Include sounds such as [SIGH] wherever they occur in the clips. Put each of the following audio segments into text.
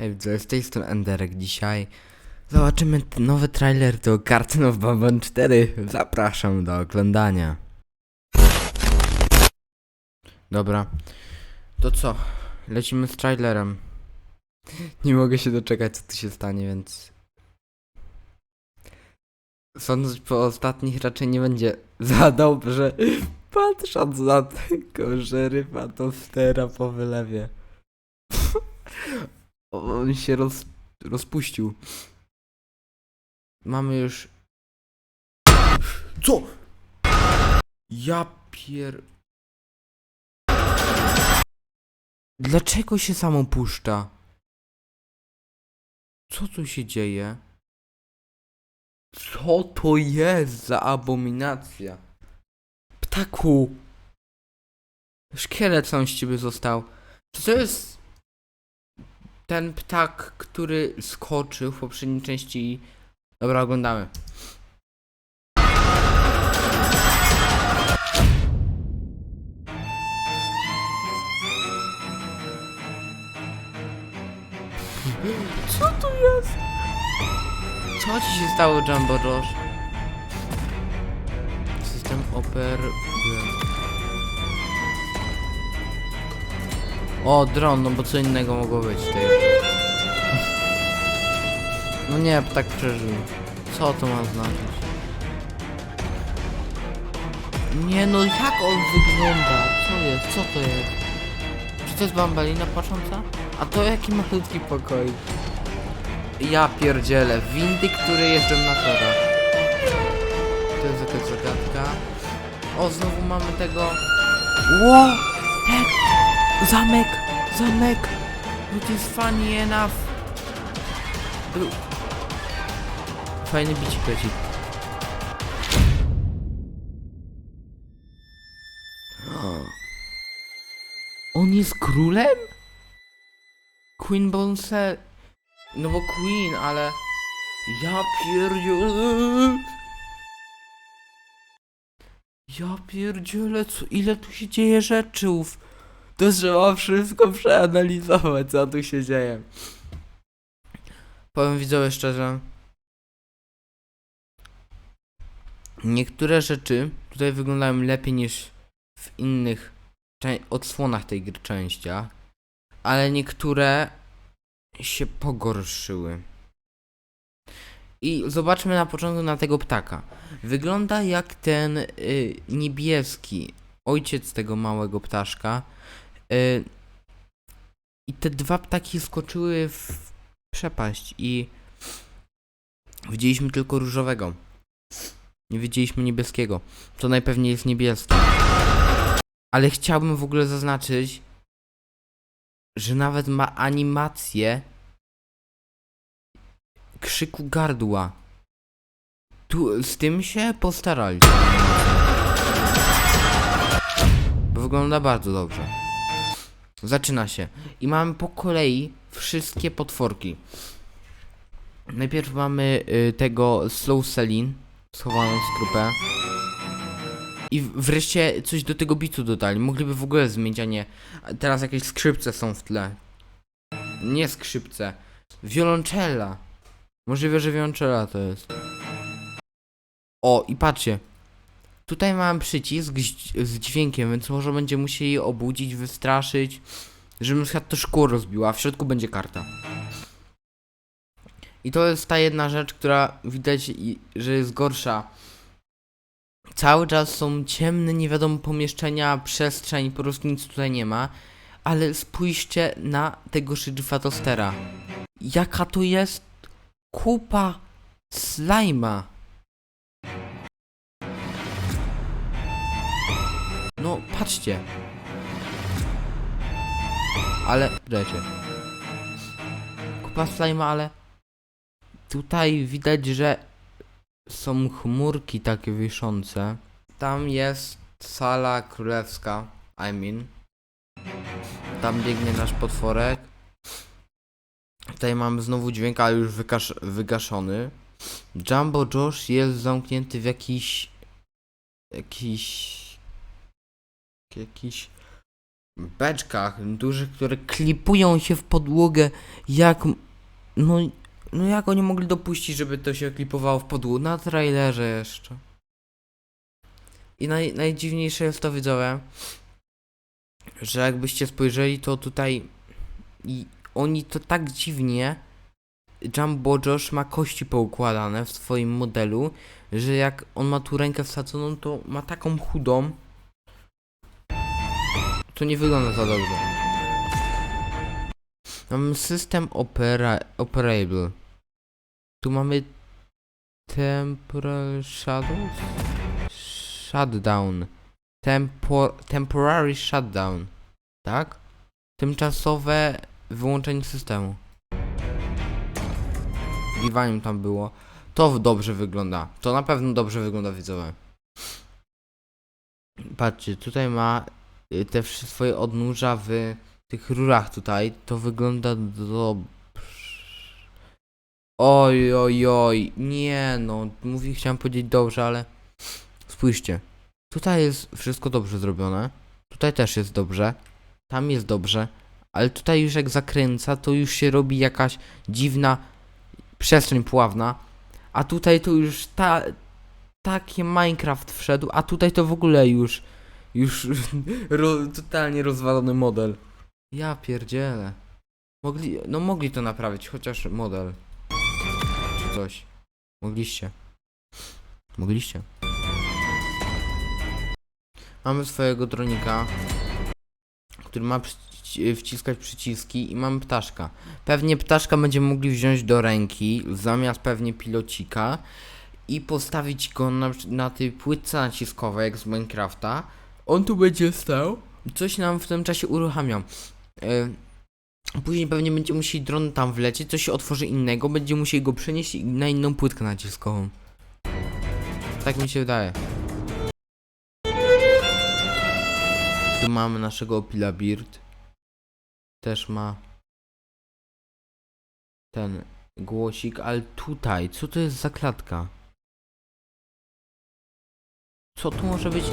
Hej, widzowie, z tej strony Enderek dzisiaj. Zobaczymy nowy trailer do Garden of Babylon 4. Zapraszam do oglądania. Dobra, to co? Lecimy z trailerem. Nie mogę się doczekać, co tu się stanie, więc... Sądząc po ostatnich raczej nie będzie za dobrze, [LAUGHS] patrząc na tego szeryfa tostera po wylewie. On się roz, rozpuścił. Mamy już. Co? Ja pier. Dlaczego się samo puszcza? Co tu się dzieje? Co to jest za abominacja? Ptaku! Szkielet sam z ciebie został. Czy to jest ten ptak, który skoczył w poprzedniej części. Dobra, oglądamy. Co tu jest? Co ci się stało, Jumbo Josh? System oper... O, dron, no bo co innego mogło być tej. No nie, tak przeżył. Co to ma znaczyć? Nie no, jak on wygląda? Co jest? Co to jest? Czy to jest bambalina płacząca? A to jaki malutki pokój. Ja pierdzielę, windy, które jeżdżą na torach. To jest jakaś zagadka. O, znowu mamy tego... Ło! Tak! Zamek! Zamek! To jest funny enough. Fajny bicik leci. On jest królem? Queen Bonse... No bo Queen, ale... Ja pierdzielę... Ja pierdzielę, co, ile tu się dzieje rzeczów. To trzeba wszystko przeanalizować, co tu się dzieje. Powiem widzowie szczerze. Niektóre rzeczy tutaj wyglądają lepiej niż w innych odsłonach tej gry częściach, ale niektóre się pogorszyły. I zobaczmy na początku na tego ptaka. Wygląda jak ten y, niebieski ojciec tego małego ptaszka. Y, I te dwa ptaki skoczyły w przepaść i widzieliśmy tylko różowego. Nie widzieliśmy niebieskiego. To najpewniej jest niebieski. Ale chciałbym w ogóle zaznaczyć, że nawet ma animację krzyku gardła. Tu z tym się postarali. Wygląda bardzo dobrze. Zaczyna się. I mamy po kolei wszystkie potworki. Najpierw mamy y, tego Slow Selin, schowaną skrupę. I wreszcie coś do tego bitu dodali. Mogliby w ogóle zmienić, a nie. Teraz jakieś skrzypce są w tle. Nie skrzypce. Wiolonczela. Możliwe, że wiolonczela to jest. O, i patrzcie. Tutaj mam przycisk z, dźwiękiem, więc może będzie musieli obudzić, wystraszyć, żeby na to szkło rozbiła, a w środku będzie karta. I to jest ta jedna rzecz, która widać, że jest gorsza. Cały czas są ciemne, nie wiadomo pomieszczenia, przestrzeń, po prostu nic tutaj nie ma. Ale spójrzcie na tego szydżyfa tostera. Jaka to jest kupa slajma. Patrzcie. Ale, wiecie. Kupa slajma, ale tutaj widać, że są chmurki takie wiszące. Tam jest sala królewska, I mean. Tam biegnie nasz potworek. Tutaj mamy znowu dźwięk, ale już wykasz, wygaszony. Jumbo Josh jest zamknięty w jakiś... Jakiś... Jakiś beczkach dużych, które klipują się w podłogę, jak... No, no jak oni mogli dopuścić, żeby to się klipowało w podłogę? Na trailerze jeszcze. I naj, najdziwniejsze jest to, widzowie, że jakbyście spojrzeli, to tutaj i oni to tak dziwnie Jumbo Josh ma kości poukładane w swoim modelu, że jak on ma tu rękę wsadzoną, to ma taką chudą. To nie wygląda za dobrze. Mamy system opera operable. Tu mamy temporal shadows? Shutdown. Tempo temporary shutdown. Tak? Tymczasowe wyłączenie systemu. Givaniem tam było. To dobrze wygląda. To na pewno dobrze wygląda widzowie. Patrzcie, tutaj ma te wszy- swoje odnóża w tych rurach tutaj. To wygląda dobrze. Oj, oj, oj. Nie no. Mówi, chciałem powiedzieć dobrze, ale spójrzcie. Tutaj jest wszystko dobrze zrobione. Tutaj też jest dobrze. Tam jest dobrze. Ale tutaj już jak zakręca, to już się robi jakaś dziwna przestrzeń pławna. A tutaj to już ta, takie Minecraft wszedł, a tutaj to w ogóle już już [LAUGHS] ro, totalnie rozwalony model. Ja pierdzielę. Mogli, no mogli to naprawić, chociaż model. Czy coś. Mogliście. Mogliście. Mamy swojego dronika, który ma wciskać przyciski i mamy ptaszka. Pewnie ptaszka będziemy mogli wziąć do ręki zamiast pewnie pilocika i postawić go na, na tej płytce naciskowej jak z Minecrafta. On tu będzie stał. Coś nam w tym czasie uruchamiał. E, Później pewnie będzie musieli dron tam wlecieć, coś się otworzy innego, będzie musieli go przenieść na inną płytkę naciskową. Tak mi się wydaje. Tu mamy naszego Opila Beard. Też ma ten głosik, ale tutaj, co to jest za klatka? Co tu może być?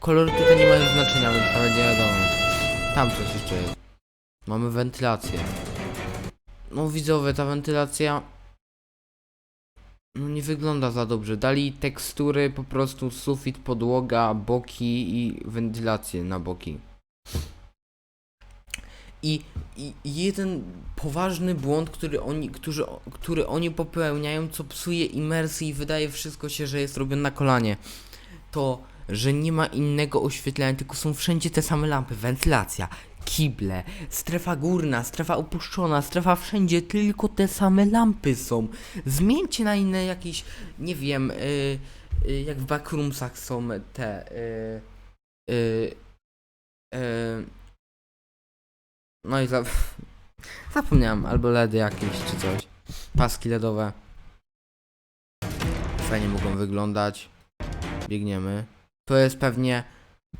Kolory tutaj nie mają znaczenia, więc nawet nie wiadomo. Tam coś jeszcze jest. Mamy wentylację. No widzowie, ta wentylacja no nie wygląda za dobrze. Dali tekstury, po prostu sufit, podłoga, boki i wentylację na boki. I, I jeden poważny błąd, który oni, którzy, który oni popełniają, co psuje imersję i wydaje wszystko się, że jest robione na kolanie, to, że nie ma innego oświetlenia, tylko są wszędzie te same lampy, wentylacja, kible, strefa górna, strefa opuszczona, strefa wszędzie, tylko te same lampy są. Zmieńcie na inne jakieś, nie wiem, y, y, jak w backroomsach są te, y, y, y, no i za... [LAUGHS] zapomniałem, albo LEDy jakieś czy coś. Paski LEDowe. Fajnie mogą wyglądać. Biegniemy. To jest pewnie,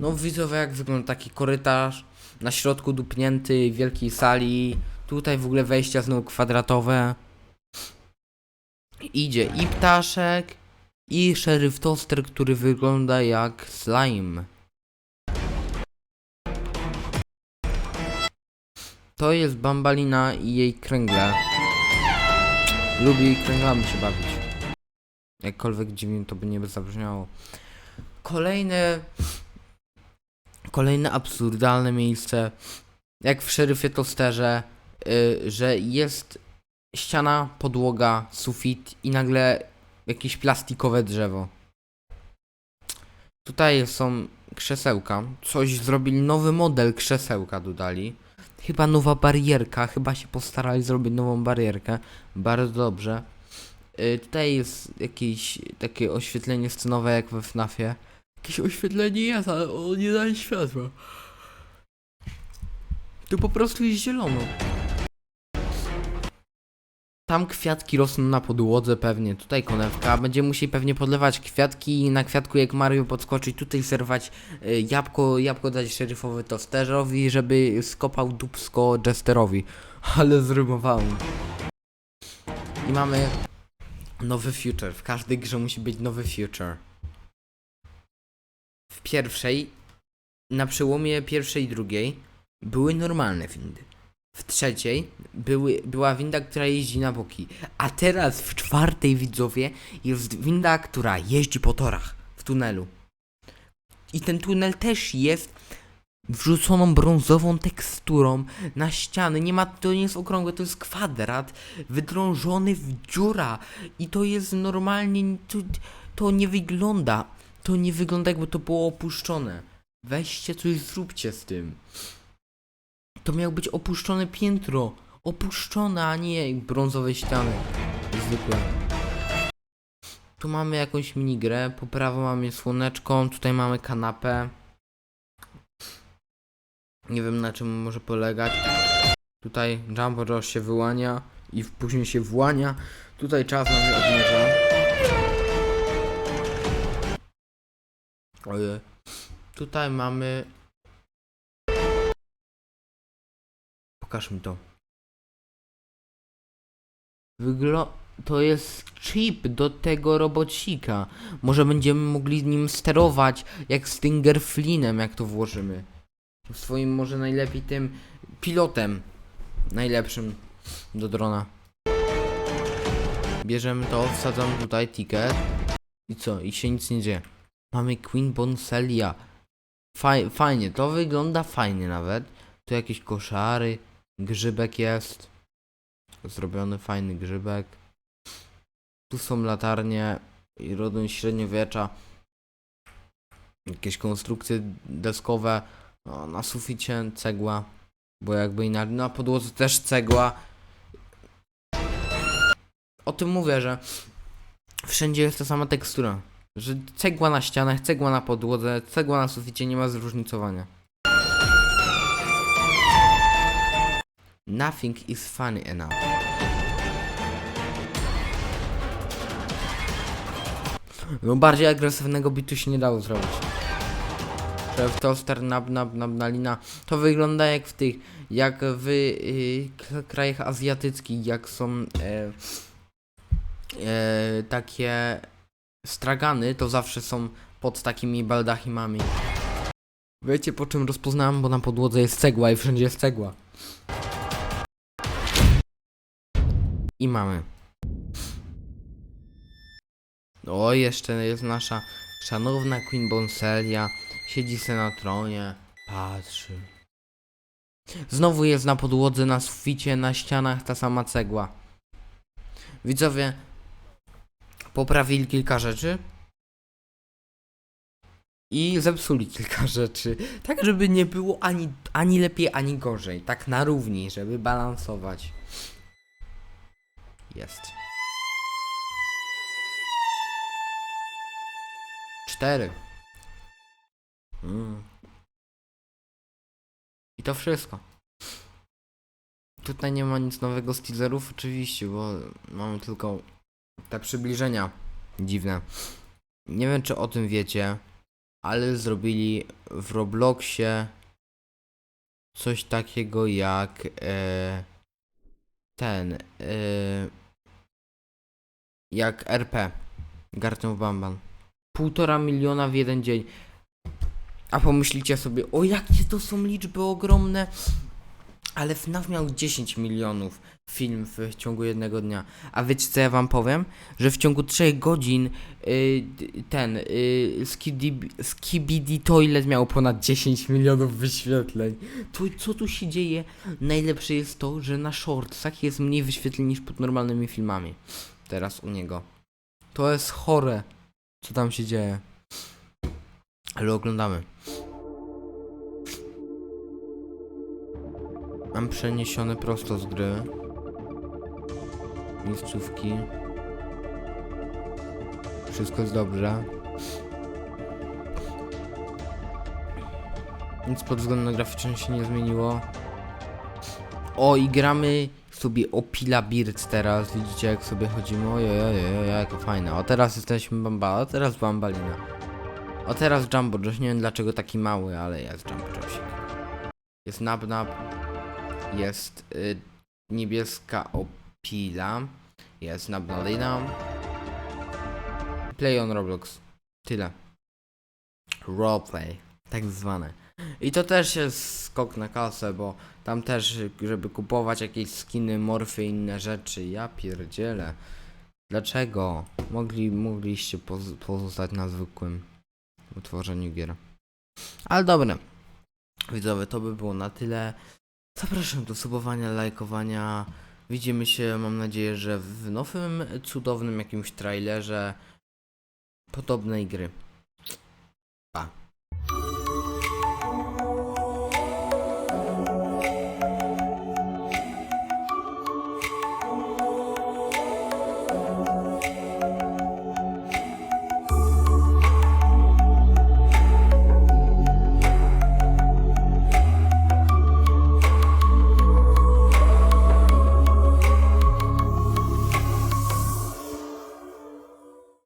no widzowie jak wygląda taki korytarz na środku dupnięty wielkiej sali. Tutaj w ogóle wejścia znowu kwadratowe. Idzie i ptaszek, i szeryf toster, który wygląda jak slime. To jest bambalina i jej kręgle. Lubię jej kręglami się bawić. Jakkolwiek dziwnie to by nie zabrzmiało. Kolejne. Kolejne absurdalne miejsce. Jak w szeryfie tosterze, y, że jest ściana, podłoga, sufit i nagle jakieś plastikowe drzewo. Tutaj są krzesełka. Coś zrobili, nowy model krzesełka dodali. Chyba nowa barierka, chyba się postarali zrobić nową barierkę. Bardzo dobrze. Y, tutaj jest jakieś takie oświetlenie scenowe jak we FNAFie. Jakieś oświetlenie jest, ale ono nie daje światła. Tu po prostu jest zielono. Tam kwiatki rosną na podłodze pewnie, tutaj konewka. Będziemy musieli pewnie podlewać kwiatki i na kwiatku jak Mario podskoczyć, tutaj serwać y, jabłko, jabłko dać szeryfowe tosterowi, żeby skopał dupsko Jesterowi. [LAUGHS] Ale zrymowałem. I mamy nowy future. W każdej grze musi być nowy future. W pierwszej na przełomie pierwszej i drugiej były normalne windy. W trzeciej były, była winda, która jeździ na boki. A teraz w czwartej widzowie jest winda, która jeździ po torach w tunelu. I ten tunel też jest wrzuconą brązową teksturą na ściany. Nie ma, to nie jest okrągłe, to jest kwadrat wydrążony w dziura. I to jest normalnie, to, to nie wygląda, to nie wygląda jakby to było opuszczone. Weźcie coś, zróbcie z tym. To miało być opuszczone piętro. Opuszczone, a nie brązowe ściany. Zwykłe. Tu mamy jakąś minigrę. Po prawo mamy słoneczko. Tutaj mamy kanapę. Nie wiem na czym może polegać. Tutaj Jumbo Josh się wyłania i później się włania. Tutaj czas nam odmierza. Ojej. Tutaj mamy Pokaż mi to. Wyglo... To jest chip do tego robocika. Może będziemy mogli nim sterować, jak Stinger Flynnem, jak to włożymy. Swoim może najlepiej tym pilotem. Najlepszym do drona. Bierzemy to, wsadzamy tutaj ticket. I co? I się nic nie dzieje. Mamy Queen Bonselia. Faj, fajnie, to wygląda fajnie nawet. Tu jakieś koszary. Grzybek jest. Zrobiony fajny grzybek. Tu są latarnie i rodem średniowiecza. Jakieś konstrukcje deskowe. O, na suficie cegła. Bo jakby i na, na podłodze też cegła. O tym mówię, że wszędzie jest ta sama tekstura. Że cegła na ścianach, cegła na podłodze, cegła na suficie, nie ma zróżnicowania. Nothing is funny enough. No bardziej agresywnego bitu się nie dało zrobić. Szef toster nab nab nab nalina. To wygląda jak w tych, jak w y, krajach azjatyckich, jak są e, e, takie stragany, to zawsze są pod takimi baldachimami. Wiecie po czym rozpoznałem, bo na podłodze jest cegła i wszędzie jest cegła. I mamy. O, jeszcze jest nasza szanowna Queen Bonselia. Siedzi se na tronie, patrzy. Znowu jest na podłodze, na suficie, na ścianach ta sama cegła. Widzowie, poprawili kilka rzeczy. I zepsuli kilka [LAUGHS] rzeczy. Tak, żeby nie było ani, ani lepiej, ani gorzej. Tak na równi, żeby balansować. Jest. Cztery. Mm. I to wszystko. Tutaj nie ma nic nowego z teaserów, oczywiście, bo mamy tylko te przybliżenia dziwne. Nie wiem, czy o tym wiecie, ale zrobili w Robloxie coś takiego jak e, ten e, jak RP Garten Bamban. Półtora miliona w jeden dzień. A pomyślicie sobie, o jakie to są liczby ogromne. Ale FNAF miał 10 milionów film w ciągu jednego dnia. A wiecie co ja wam powiem? Że w ciągu 3 godzin y, ten y, Skibidi, Toilet miał ponad 10 milionów wyświetleń. To co tu się dzieje? Najlepsze jest to, że na shortsach jest mniej wyświetleń niż pod normalnymi filmami. Teraz u niego. To jest chore, co tam się dzieje. Ale oglądamy. Mam przeniesione prosto z gry. Miejscówki. Wszystko jest dobrze. Nic pod względem graficznym się nie zmieniło. O, i gramy sobie o Pila Birds teraz. Widzicie jak sobie chodzimy? Ojej, jakie fajne. O, teraz jesteśmy Bambala, teraz Bambalina. O, teraz Jumbo Josh. Nie wiem dlaczego taki mały, ale jest Jumbo Joshik. Jest Nab Nab. Jest y, niebieska opila. Jest Nabnalina. Play on Roblox. Tyle. Roleplay. Tak zwane. I to też jest skok na kasę, bo tam też, żeby kupować jakieś skiny, morfy i inne rzeczy, ja pierdzielę. Dlaczego? Mogli, mogliście poz pozostać na zwykłym utworzeniu gier. Ale dobra. Widzowie, to by było na tyle. Zapraszam do subowania, lajkowania. Widzimy się, mam nadzieję, że w nowym, cudownym jakimś trailerze podobnej gry. Pa.